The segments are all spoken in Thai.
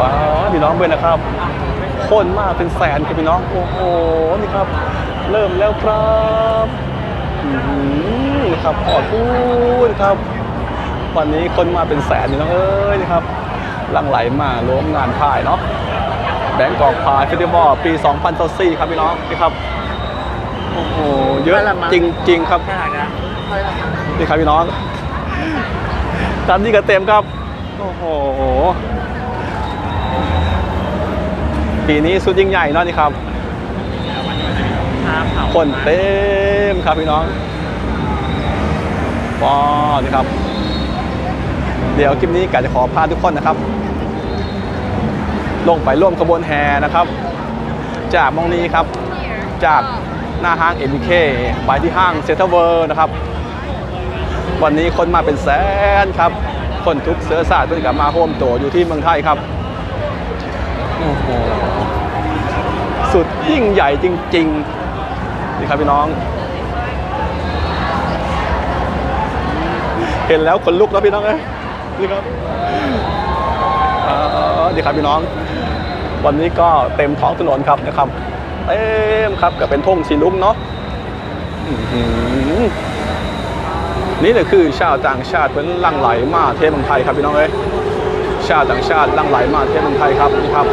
ป้าพี่น้องเพื่อนะครับคนมากเป็นแสนครับพี่น้อง โอ้โห นี่ครับ เริ่มแล้วครับนี่ครับขอดพูดครับ วันนี้คนมาเป็นแสนนี่น้องเอ้ยนี่ครับ ลังไหลมาร่วมงานพายเนาะแบงกอกพายเฟสติวัลปี 2024ครับพี่น้องนี่ครับโอ้โหเยอะจริงๆครับนี่ครับพี่น้องตามนี้ก็เต็มครับโอ้โหปีนี้สุดยิ่งใหญ่เนาะนี่ครับคนเต็มครับพี่น้องว้าวนี่ครับ เดี๋ยวคลิปนี้กะจะขอพาทุกคนนะครับ ลงไปร่วมขบวนแห่นะครับ จากมองนี้ครับ จากหน้าห้าง MK ไปที่ห้างเซ็นทรัลเวิร์นะครับ วันนี้คนมาเป็นแสนครับ คนทุกเสื้อสาดเพื่อนกับมาโฮมโตวอยู่ที่เมืองไทยครับโอ้โหสุดยิ่งใหญ่จริงๆนี่ครับพี่น้องเห็นแล้วขนลุกแล้วพี่น้องเอ้ ยนี่ครับเอ่อนี่ครับพี่น้อง วันนี้ก็เต็มท้องถนนครับนะครับ เต็มครับกับเป็นทุ่งสีลุ้มเนาะอื้อหือนี่แหละคือชาวต่างชาติเพิ่นลั่งไหลมาเทศเมืองไทยครับพี่น้องเอ้ยชาวต่างชาติลั่งไหลมาเทศเมืองไทยครับนี่ครับ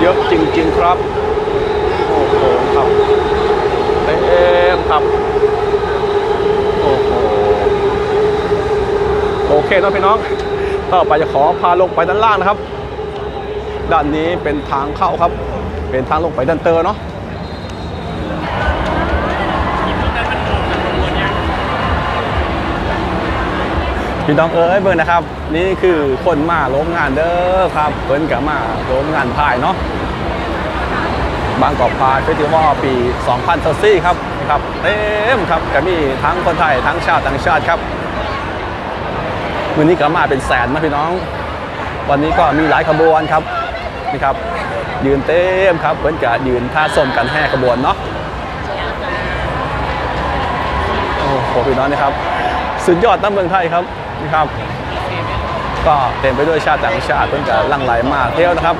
เยอะจริง ๆ ครับ โอ้โหครับเต็มครับ โอ้โห โอ เคเนาะพี่น้องต่อไปจะขอพาลงไปด้านล่างนะครับ ด้านนี้เป็นทางเข้าครับ เป็นทางลงไปด้านเตอร์เนาะพี่น้องเอ้ยเบิ่งนะครับ นี่คือคนมาล้มงานเด้อครับเพิ่นกับมาล้มงานพายเนาะบางกอกพายเฟสติวัลปี2024ครับนะครับเต็มครับก็มีทั้งคนไทยทั้งชาติต่างชาติครับ วันนี้ก็มาเป็นแสนนะพี่น้อง วันนี้ก็มีหลายขบวนครับนี่ครับ ยืนเต็มครับเพื่อนกับยืนท่าส้มกันแห่ขบวนเนาะโอ้โหพี่น้องนี่ครับ สุดยอดตั้งเมืองไทยครับนี่ครับ ก็เต็มไปด้วยชาติต่างชาติเพื่อนกับลังไหลมากเที่ยวนะครับ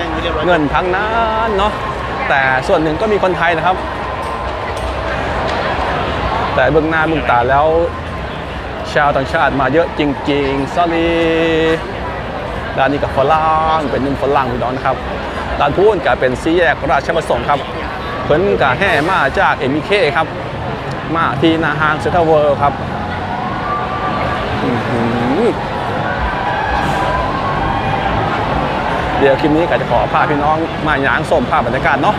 เงินทั้งนั้นเนาะแต่ส่วนหนึ่งก็มีคนไทยนะครับ แต่เบื้องหน้าเบื้องตาแล้ว ชาวต่างชาติมาเยอะจริงๆซอรี่ด้านนี้กับฝรั่งเป็นนุ่มฝรั่งพี่น้องนะครับด้านพูนก็เป็นซีแยกราชประสงค์ครับเพิ่นกะแห่มาจากเอ็มเคครับ มาที่นาห้างเซทเวิลด์ครับเดี๋ยวคลิปนี้ก็จะขอพาพี่น้องมาหยางส้มภาพบรรยากาศเนาะ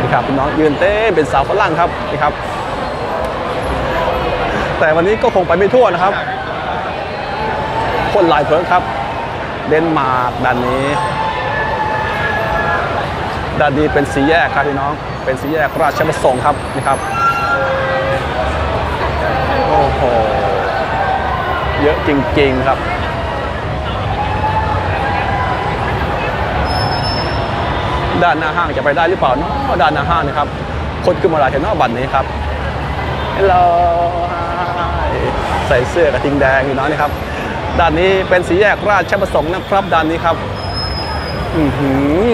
นี่ครับพี่น้องยืนเต้เป็นสาวฝรั่งครับนี่ครับ แต่วันนี้ก็คงไปไม่ทั่วนะครับ คนหลายเพิ่งครับ เดนมาร์กด้านนี้ ด้านนี้เป็นสีแยกครับพี่น้อง เป็นสีแยกราชประสงค์ครับนี่ครับ โอ้โห เยอะจริงๆครับด้านหน้าห้างจะไปได้หรือเปล่าเนาะด้านหน้าห้างนะครับ คนขึ้นมาหลายแถวนอกบัตรนี้ครับฮัลโหล ใส่เสื้อกระทิงแดงอยู่เนาะนี่ครับด้านนี้เป็นสีแยกราชประสงค์นะครับด้านนี้ครับอือหือ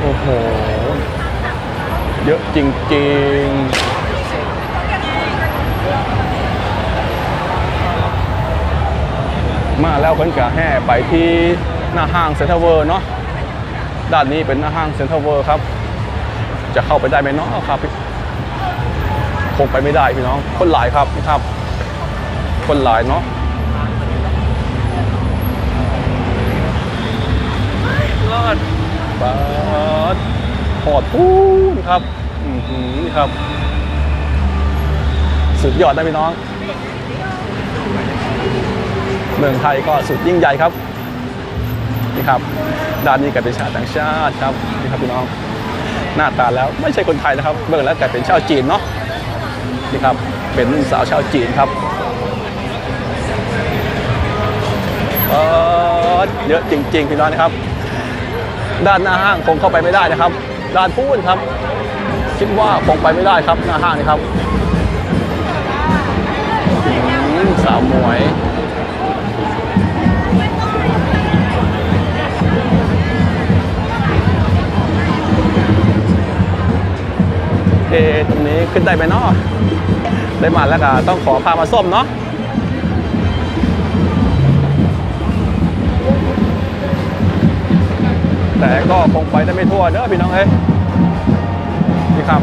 โอ้โหเยอะจริงๆมาแล้วเพิ่นกะแห่ไปที่หน้าห้างเซ็นทรัลเวิร์เนาะด้านนี้เป็นหน้าห้างเซ็นทรัลเวิร์ครับ จะเข้าไปได้ไหมเนาะครับคงไปไม่ได้พี่น้องคนหลายครับนี่ครับ คนหลายเนาะรอดบาดหอดพูนครับอือหือนี่ครับ สุดยอดนะพี่น้อง เมืองไทยก็สุดยิ่งใหญ่ครับ นี่ครับ ด้านนี้ก็เป็นชาวต่างชาติครับ นี่ครับพี่น้อง หน้าตาแล้วไม่ใช่คนไทยนะครับ เบิ่งแล้วแต่เป็นชาวจีนเนาะ นี่ครับ เป็นนุ่งสาวชาวจีนครับ เยอะจริงๆพี่น้องนะครับ ด้านหน้าห้างคงเข้าไปไม่ได้นะครับ ด้านพูนครับ คิดว่าคงไปไม่ได้ครับหน้าห้างนี่ครับสาวมวยเอตรงนี้ขึ้นได้ไหมเนาะได้มาแล้วก็ต้องขอพามาส้มเนาะ แต่ก็คงไปได้ไม่ทั่วเด้อพี่น้องเอ้ยนี่ครับ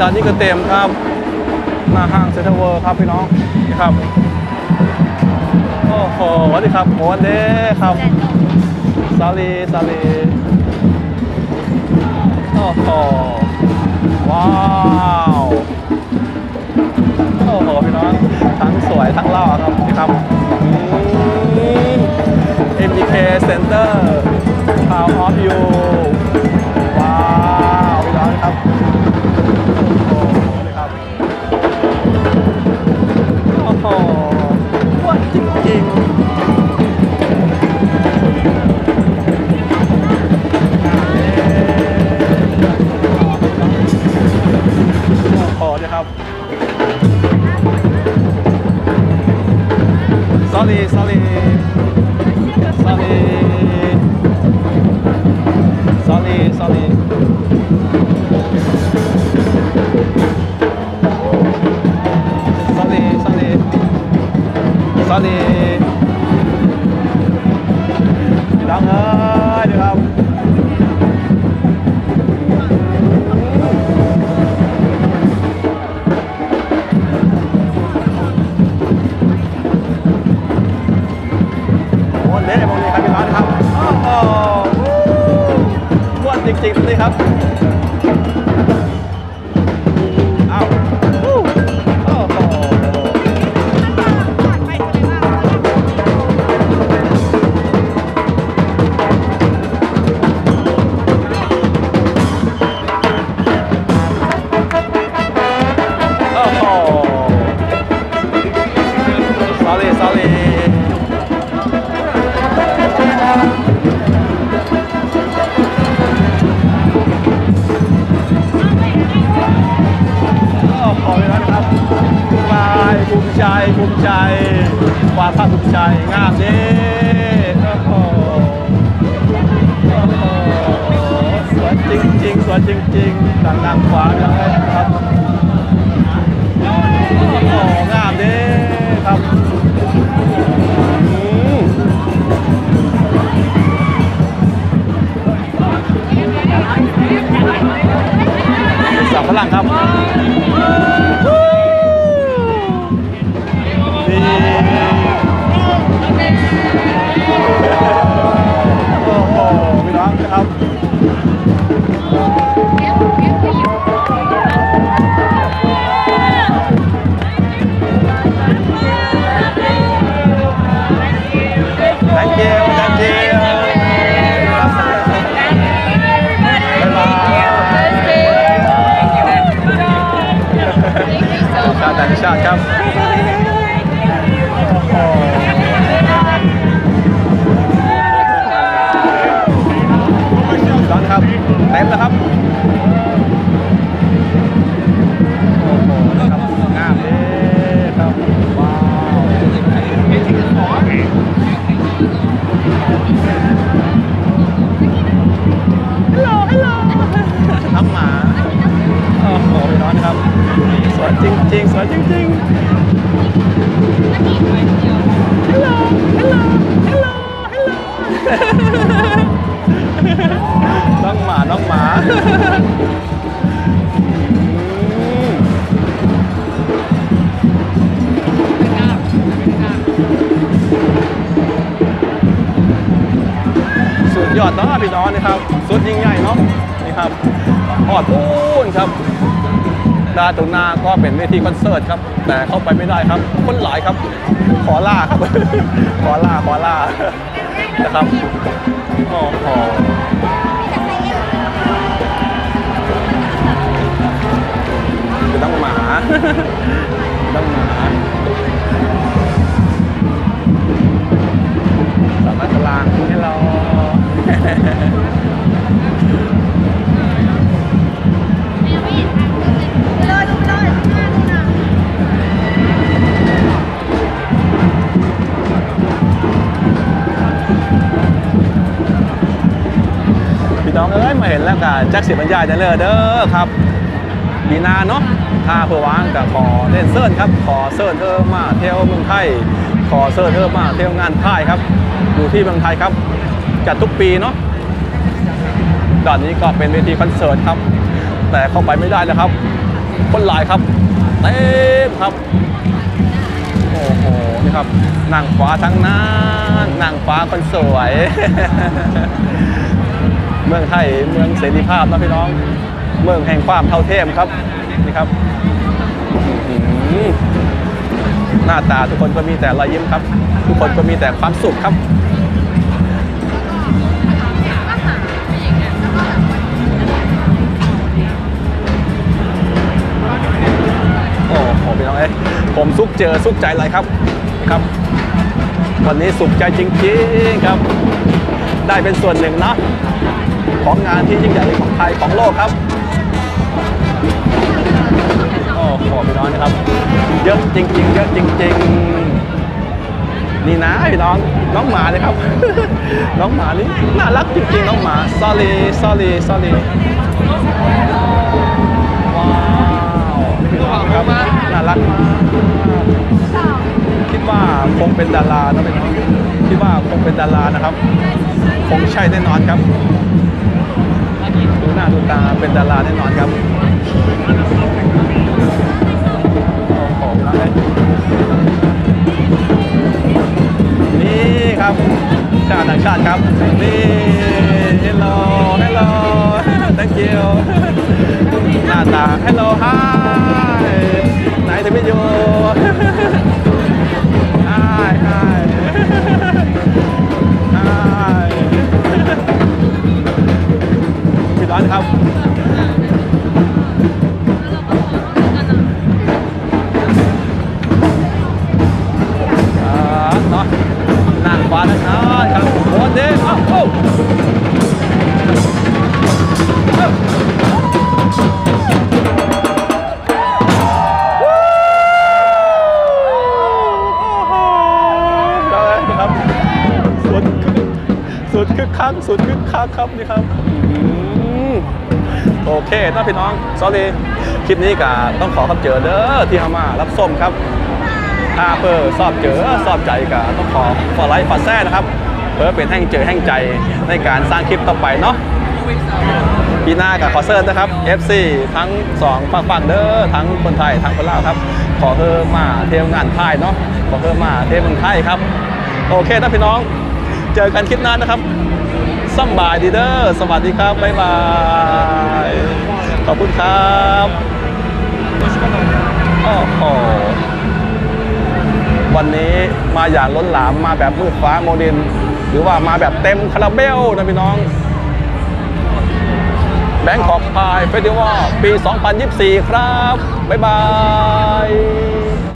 ด้านนี้ก็เต็มครับ หน้าห้างเซ็นทรัลเวิลด์ครับพี่น้องนี่ครับโอ้โหสวัสดีครับโอ้เด้ครับซาลีซาลีโอ้โหว้าวโอ้โหพี่น้องทั้งสวยทั้งหล่อครับนี่ครับ Sali, Sali, Sali, Sali, Sali. Sali, Sali, Sorry. ภูมิใจภูมิใจความภาคภูมิใจงามเด้โอ้โหโอ้โหสวยจริงๆสวยจริงๆดังนางฟ้าเลยครับโอ้โหงามเด้ครับสาวฝรั่งครับ โอ้โหพี่น้องนะครับ อดเนาะพี่น้องนะครับสุดยิ่งใหญ่เนาะนี่ครับหอดพูนครับดานตรงหน้าก็เป็นเวทีคอนเสิร์ตครับ แต่เข้าไปไม่ได้ครับ คนหลายครับ ขอล่าครับ ขอล่าขอล่านะครับโอ้โหคือ น้องเอ้ยมาเห็นแล้วก็แจ็คสิบรรยายจะเลยเด้อครับปีนาเนาะถ้าเพื่อวางกับขอเล่นเซิร์นครับ ขอเซิร์นเธอมาเที่ยวเมืองไทย ขอเซิร์นเธอมาเที่ยวงานค่ายครับ อยู่ที่เมืองไทยครับจัดทุกปีเนาะด้านนี้ก็เป็นเวทีคอนเสิร์ตครับ แต่เข้าไปไม่ได้แล้วครับ คนหลายครับเต็มครับโอ้โหนี่ครับนางฟ้าทั้งนั้นนางฟ้าคนสวย มืองไทยเมืองเสรีภาพนะพี่น้อง เมืองแห่งความเท่าเทียมครับนี่ครับหน้าตาทุกคนก็มีแต่รอยยิ้มครับ ทุกคนก็มีแต่ความสุขครับโอ้โหพี่น้องเอ้ผมสุขเจอสุขใจเลยครับครับ วันนี้สุขใจจริงๆครับ ได้เป็นส่วนหนึ่งนะ ของงานที่ยิ่งใหญ่ของไทยของโลกครับโอ้โหพี่น้องนะครับ เยอะจริงๆเยอะจริง ๆ นี่นะพี่น้องน้องหมาเลยครับ น้องหมานี่น่ารักจริงๆ น้องหมา sorry sorry sorry ว้าวพี่น้องครับน่ารักมากคิดว่าคงเป็นดารานะพี่น้องคิดว่าคงเป็นดารานะครับ คงใช่แน่นอนครับ ดูหน้าดูตาเป็นดาราแน่นอนครับโอ้โหพี่น้องเอ้ยนี่ครับชาติต่างชาติครับ นี่ hello hello thank you หน้าตา hello hi nice to meet you ร้อนครับอ่าเนาะนั่งฟ้านั้นครับโอ้เด้อ้าวโอ้เอ้าโอ้โหได้ครับสุดสุดคึกคักสุดคึกคักครับนี่ครับ เคนะพี่น้อง sorry คลิปนี้ก็ต้องขอคำเจอเด้อที่เข้ามารับส้มครับถ้าเพื่อสอบเจอสอบใจก็ต้องขอฟอไลฟ์ฟอแซ่นะครับเพื่อเป็นแห่งเจอแห่งใจในการสร้างคลิปต่อไปเนาะปีหน้ากับขอเซิร์นนะครับ FC ทั้ง2ฝั่งฝั่งเด้อทั้งคนไทยทั้งคนลาวครับ ขอเพิ่มมาเที่ยวงานค่ายเนาะขอเพิ่มมาเที่ยวเมืองไทยครับ โอเคนะพี่น้อง เจอกันคลิปหน้านะครับสบายดีเด้อสวัสดีครับ บ๊ายบาย ขอบคุณครับโอ้โหวันนี้มาอย่างล้นหลามมาแบบมืดฟ้าโมเดลหรือว่ามาแบบเต็มคาราเบลนะพี่น้องแบงคอกพายเฟสติวัลปี 2024 ครับ บ๊ายบาย